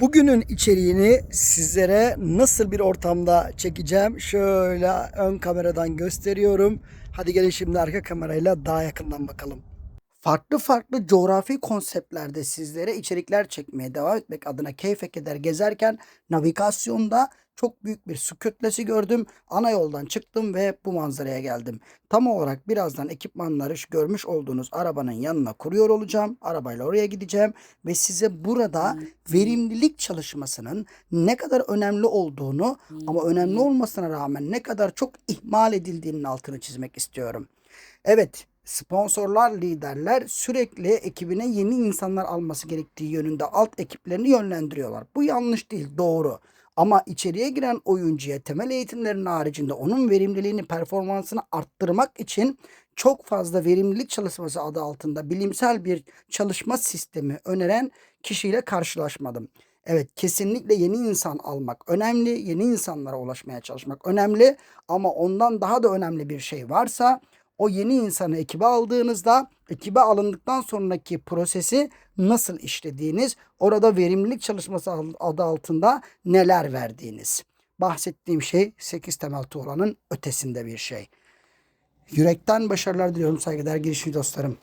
Bugünün içeriğini sizlere nasıl bir ortamda çekeceğim şöyle ön kameradan gösteriyorum. Hadi gelin şimdi arka kamerayla daha yakından bakalım. Farklı farklı coğrafi konseptlerde sizlere içerikler çekmeye devam etmek adına keyfe keder gezerken navigasyonda çok büyük bir su kütlesi gördüm. Ana yoldan çıktım ve bu manzaraya geldim. Tam olarak birazdan ekipmanları görmüş olduğunuz arabanın yanına kuruyor olacağım. Arabayla oraya gideceğim ve size burada verimlilik çalışmasının ne kadar önemli olduğunu ama önemli olmasına rağmen ne kadar çok ihmal edildiğinin altını çizmek istiyorum. Evet, sponsorlar, liderler sürekli ekibine yeni insanlar alması gerektiği yönünde alt ekiplerini yönlendiriyorlar. Bu yanlış değil, doğru. Ama içeriye giren oyuncuya temel eğitimlerin haricinde onun verimliliğini, performansını arttırmak için çok fazla verimlilik çalışması adı altında bilimsel bir çalışma sistemi öneren kişiyle karşılaşmadım. Evet kesinlikle yeni insan almak önemli, yeni insanlara ulaşmaya çalışmak önemli ama ondan daha da önemli bir şey varsa o yeni insanı ekibe aldığınızda ekibe alındıktan sonraki prosesi nasıl işlediğiniz, orada verimlilik çalışması adı altında neler verdiğiniz. Bahsettiğim şey 8 temel tuğlanın ötesinde bir şey. Yürekten başarılar diliyorum saygıdeğer girişimci dostlarım.